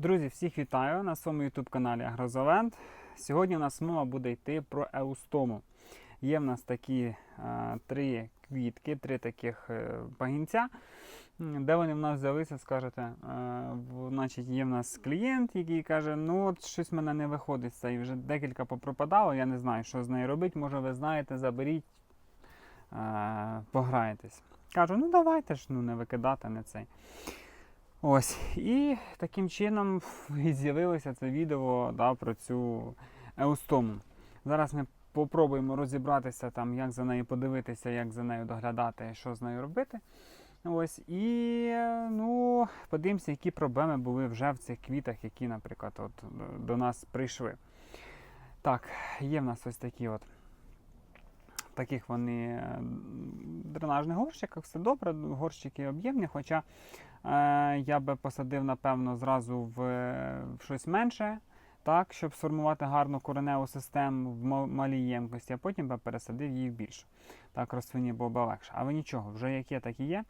Друзі, всіх вітаю на своєму YouTube каналі Агрозавент. Сьогодні у нас мова буде йти про еустому. Є в нас такі е, три квітки, три таких е, пагінця. Де вони в нас взялися, скажете, е, значить, є в нас клієнт, який каже, ну от щось в мене не виходить цієї, вже декілька попропадало, я не знаю, що з нею робити. Може, ви знаєте, заберіть, е, пограєтесь. Кажу, ну давайте ж ну, не викидати, не цей. Ось. І таким чином з'явилося це відео да, про цю еустому. Зараз ми попробуємо розібратися, там, як за нею подивитися, як за нею доглядати, що з нею робити. Ось. І ну, подивимося, які проблеми були вже в цих квітах, які, наприклад, от, до нас прийшли. Так, є в нас ось такі от. Таких вони е, дренажних горщиках, все добре, горщики об'ємні, хоча Е, я би посадив, напевно, зразу в, в щось менше, так, щоб сформувати гарну кореневу систему в малій ємкості, а потім би пересадив її в більшу. Так, рослині було б легше. Але нічого, вже як є, так і є.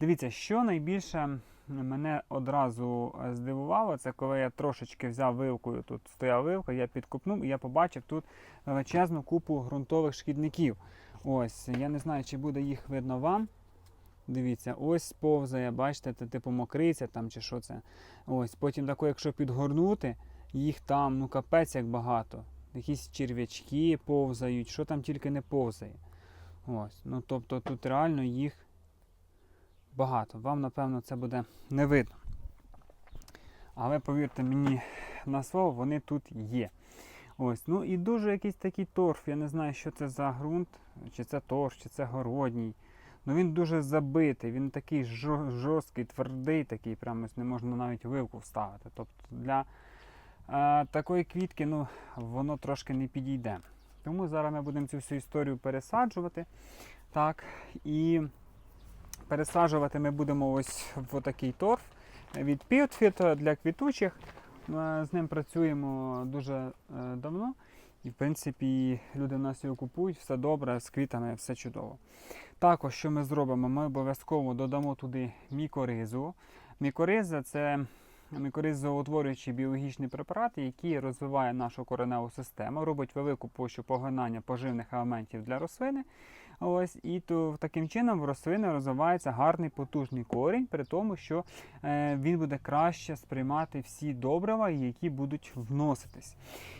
Дивіться, що найбільше мене одразу е, здивувало, це коли я трошечки взяв вилкою, тут стояла вилка, я підкупнув і я побачив тут величезну купу ґрунтових шкідників. Ось, я не знаю, чи буде їх видно вам. Дивіться, ось повзає, бачите, це типу мокриця там чи що це. Ось, потім тако, якщо підгорнути, їх там ну капець як багато. Якісь черв'ячки повзають, що там тільки не повзає. Ось, ну тобто тут реально їх багато. Вам, напевно, це буде не видно. Але повірте мені на слово, вони тут є. Ось, ну і дуже якийсь такий торф. Я не знаю, що це за ґрунт, чи це торф, чи це городній. Ну він дуже забитий, він такий жорсткий, твердий, такий, прямо не можна навіть вилку вставити. Тобто для е, такої квітки ну, воно трошки не підійде. Тому зараз ми будемо цю всю історію пересаджувати. Так, і пересаджувати ми будемо ось в такий торф від Pivotfit для квітучих. З ним працюємо дуже е, давно. І, в принципі, люди в нас його купують, все добре, з квітами, все чудово. Також, що ми зробимо, ми обов'язково додамо туди мікоризу. Мікориза це мікоризоутворюючий біологічний препарат, який розвиває нашу кореневу систему, робить велику площу поглинання поживних елементів для рослини. Ось, і то таким чином в рослини розвивається гарний потужний корінь, при тому, що е, він буде краще сприймати всі добрива, які будуть вноситись.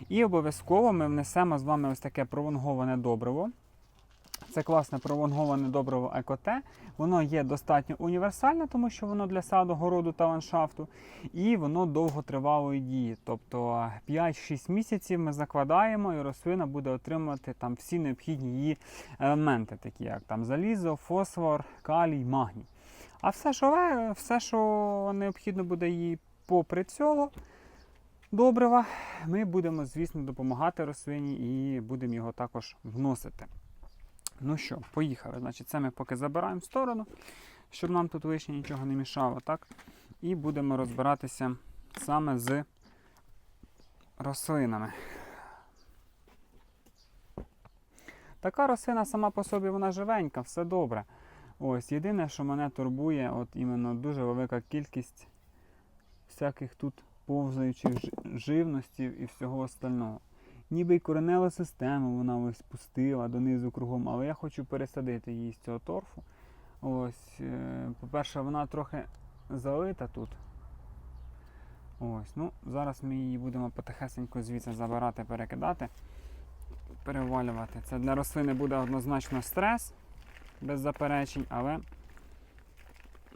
І обов'язково ми внесемо з вами ось таке пролонговане добриво. Це класне пролонговане добриво екоте. Воно є достатньо універсальне, тому що воно для саду, городу та ландшафту, і воно довготривалої дії. Тобто 5-6 місяців ми закладаємо, і рослина буде отримувати там всі необхідні її елементи, такі як там залізо, фосфор, калій, магній. А все, що, все, що необхідно буде їй попри цього, добрива, ми будемо, звісно, допомагати рослині і будемо його також вносити. Ну що, поїхали. Значить, це ми поки забираємо в сторону, щоб нам тут лише нічого не мішало, так? І будемо розбиратися саме з рослинами. Така рослина сама по собі вона живенька, все добре. Ось, єдине, що мене турбує, от іменно дуже велика кількість всяких тут повзаючих жи- живностів і всього остального. Ніби й коренева система вона ось пустила донизу кругом, але я хочу пересадити її з цього торфу. Ось, е, по-перше, вона трохи залита тут. Ось, ну, зараз ми її будемо потихесенько звідси забирати, перекидати, перевалювати. Це для рослини буде однозначно стрес, без заперечень, але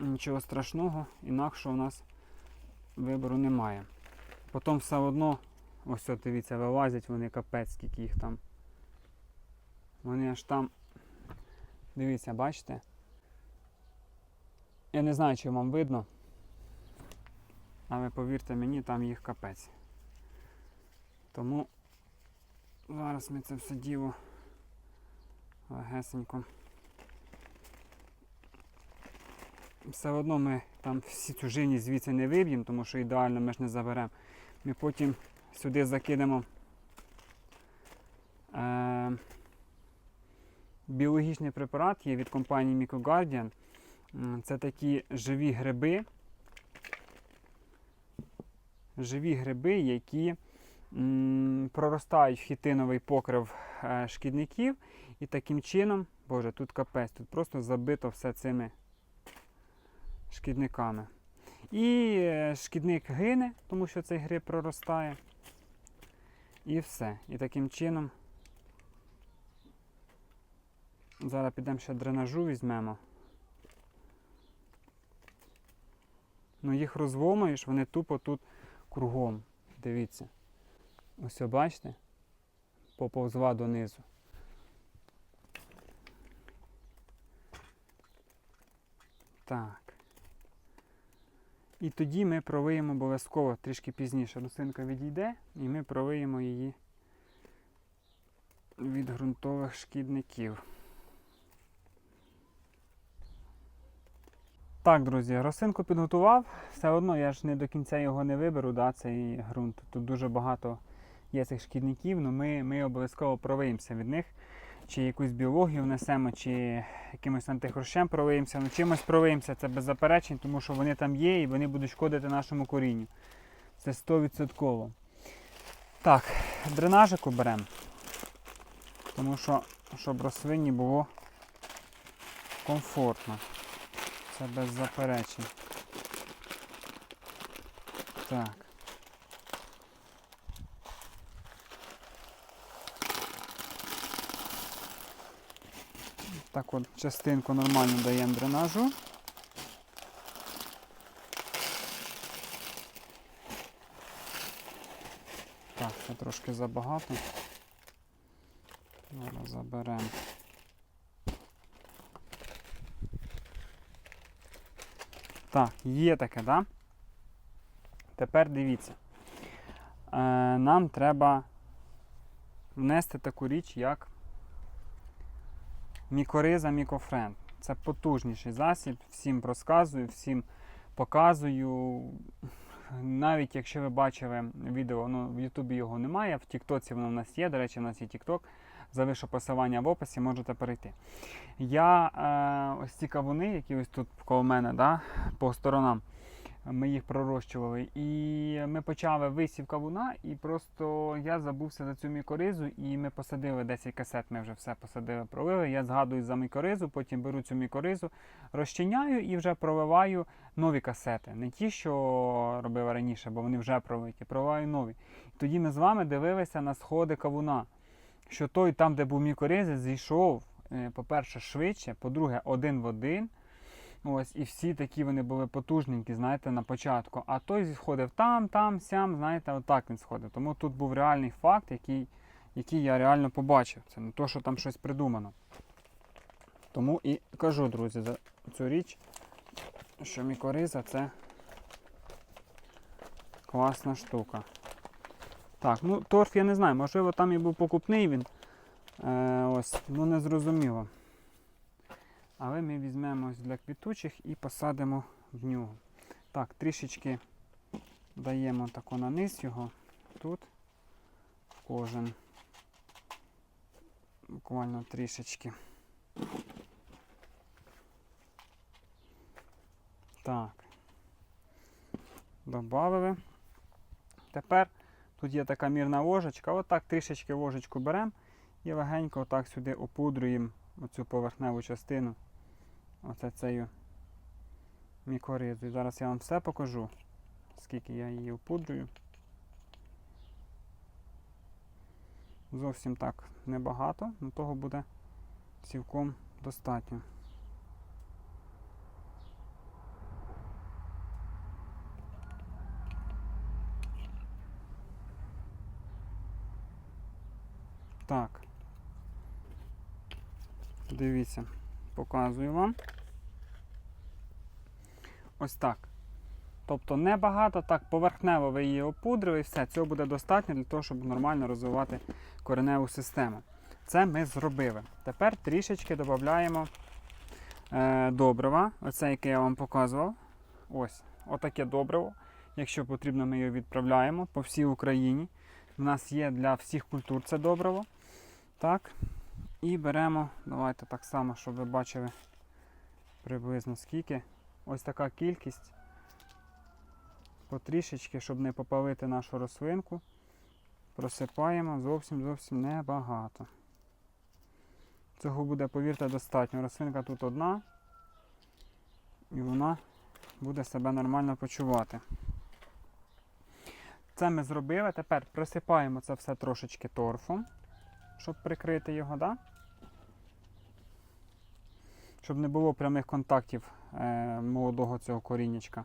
нічого страшного, інакше у нас вибору немає. Потім все одно Ось от дивіться, вилазять вони капець, скільки їх там. Вони аж там. Дивіться, бачите? Я не знаю, чи вам видно. Але повірте мені, там їх капець. Тому зараз ми це все діло легесенько. Все одно ми там всі живність звідси не виб'ємо, тому що ідеально ми ж не заберемо. Ми потім сюди закинемо е, біологічний препарат є від компанії MicoGuardian. М, Це такі живі гриби, живі гриби, які м, проростають в хітиновий покрив е, шкідників. І таким чином, боже, тут капець, тут просто забито все цими шкідниками. І е, шкідник гине, тому що цей гриб проростає. І все. І таким чином. Зараз підемо ще дренажу візьмемо. Ну їх розвомуєш, вони тупо тут кругом. Дивіться. Ось бачите? Поповзла донизу. Так. І тоді ми провиємо обов'язково трішки пізніше. Росинка відійде, і ми провиємо її від ґрунтових шкідників. Так, друзі, росинку підготував. Все одно я ж не до кінця його не виберу, да, цей ґрунт. Тут дуже багато є цих шкідників, але ми, ми обов'язково провиємося від них. Чи якусь біологію внесемо, чи якимось антихрущем провиємося. Ну, чимось провиємося, це без заперечень, тому що вони там є і вони будуть шкодити нашому корінню. Це 100%. Так, дренажику беремо. Тому що, щоб рослині було комфортно. Це без заперечень. Так. Так от частинку нормально даємо дренажу. Так, це трошки забагато. Зараз заберемо. Так, є таке, да? Тепер дивіться. Е, нам треба внести таку річ, як мікориза Мікофренд. Це потужніший засіб, всім розказую, всім показую. Навіть якщо ви бачили відео, ну в Ютубі його немає, в Тіктоці воно в нас є. До речі, в нас є Тікток. Залишу посилання в описі, можете перейти. Я е, ось ці кавуни, які ось тут коло мене, да, по сторонам, ми їх пророщували. І ми почали висів кавуна, і просто я забувся за цю мікоризу, і ми посадили 10 касет, ми вже все посадили, пролили. Я згадую за мікоризу, потім беру цю мікоризу, розчиняю і вже проливаю нові касети. Не ті, що робив раніше, бо вони вже пролиті, проливаю нові. Тоді ми з вами дивилися на сходи кавуна. Що той там, де був мікориза, зійшов, е, по-перше, швидше, по-друге, один в один. Ось, і всі такі вони були потужненькі, знаєте, на початку. А той сходив там, там, сям, знаєте, отак він сходив. Тому тут був реальний факт, який, який я реально побачив. Це не то, що там щось придумано. Тому і кажу, друзі, за цю річ, що мікориза це класна штука. Так, ну торф я не знаю, можливо там і був покупний він. Е, ось, ну не зрозуміло. Але ми візьмемо ось для квітучих і посадимо в нього. Так, трішечки даємо тако на низ його тут, кожен. Буквально трішечки. Так. Добавили. Тепер тут є така мірна ложечка. Отак трішечки ложечку беремо і легенько отак сюди опудрюємо оцю поверхневу частину. Оце цією мікоризою. Зараз я вам все покажу, скільки я її опудрюю. Зовсім так небагато, але того буде цілком достатньо. Так. Дивіться, показую вам. Ось так. Тобто небагато, так, поверхнево ви її опудрили і все. Цього буде достатньо для того, щоб нормально розвивати кореневу систему. Це ми зробили. Тепер трішечки додаємо е, добрива. Оце, яке я вам показував. Ось, отаке добриво. Якщо потрібно, ми його відправляємо по всій Україні. У нас є для всіх культур це добриво. Так. І беремо, давайте так само, щоб ви бачили приблизно скільки. Ось така кількість. Потрішечки, щоб не попалити нашу рослинку, просипаємо зовсім зовсім небагато. Цього буде, повірте, достатньо. Рослинка тут одна, і вона буде себе нормально почувати. Це ми зробили. Тепер присипаємо це все трошечки торфом, щоб прикрити його, да? щоб не було прямих контактів е, молодого цього коріннячка.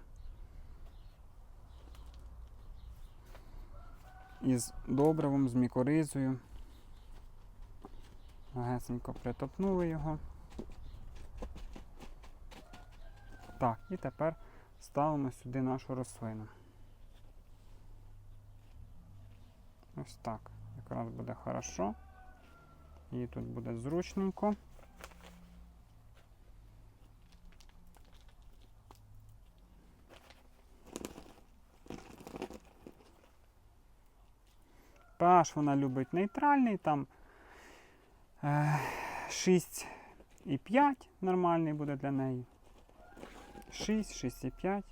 Із добривом, з мікоризою. Гесенько притопнули його. Так, і тепер ставимо сюди нашу рослину. Ось так. Якраз буде хорошо. І тут буде зручненько. pH вона любить нейтральний, там е, 6,5 нормальний буде для неї. 6, 6,5.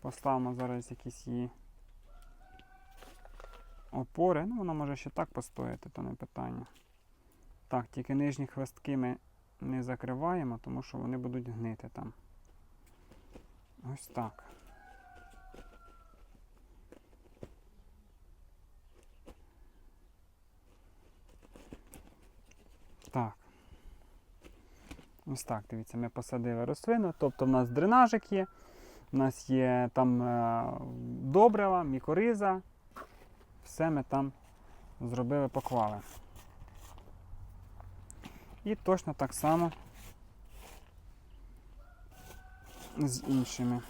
Поставимо зараз якісь її опори. Ну, вона може ще так постояти, то не питання. Так, тільки нижні хвостки ми не закриваємо, тому що вони будуть гнити там. Ось так. Так. Ось так, дивіться, ми посадили рослину, тобто в нас дренажик є, у нас є там е, добрива, мікориза, все ми там зробили, поклали. І точно так само з іншими.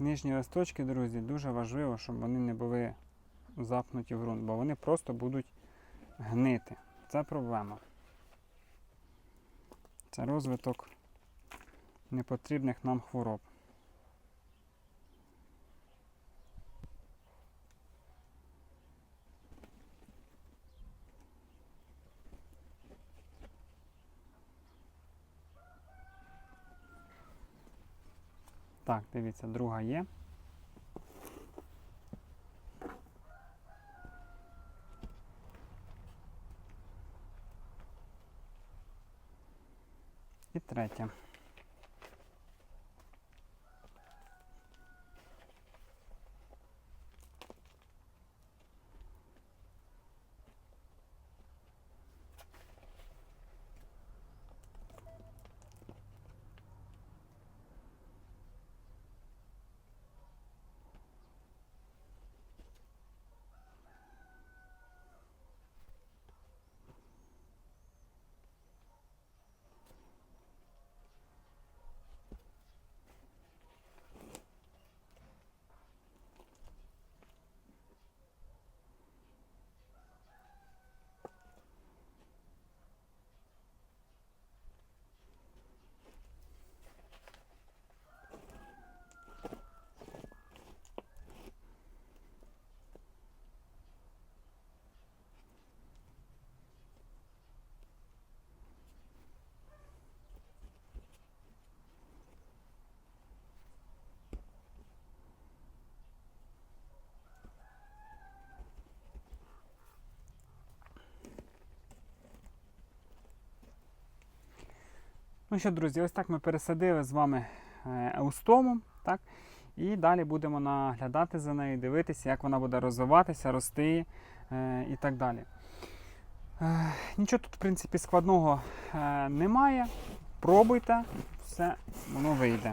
Нижні листочки, друзі, дуже важливо, щоб вони не були запнуті в ґрунт, бо вони просто будуть гнити. Це проблема. Це розвиток непотрібних нам хвороб. Так, дивіться, друга є. І третя. Ну що, друзі, ось так ми пересадили з вами е, еустому. Так? І далі будемо наглядати за нею, дивитися, як вона буде розвиватися, рости е, і так далі. Е, Нічого тут, в принципі, складного е, немає. Пробуйте, все воно вийде.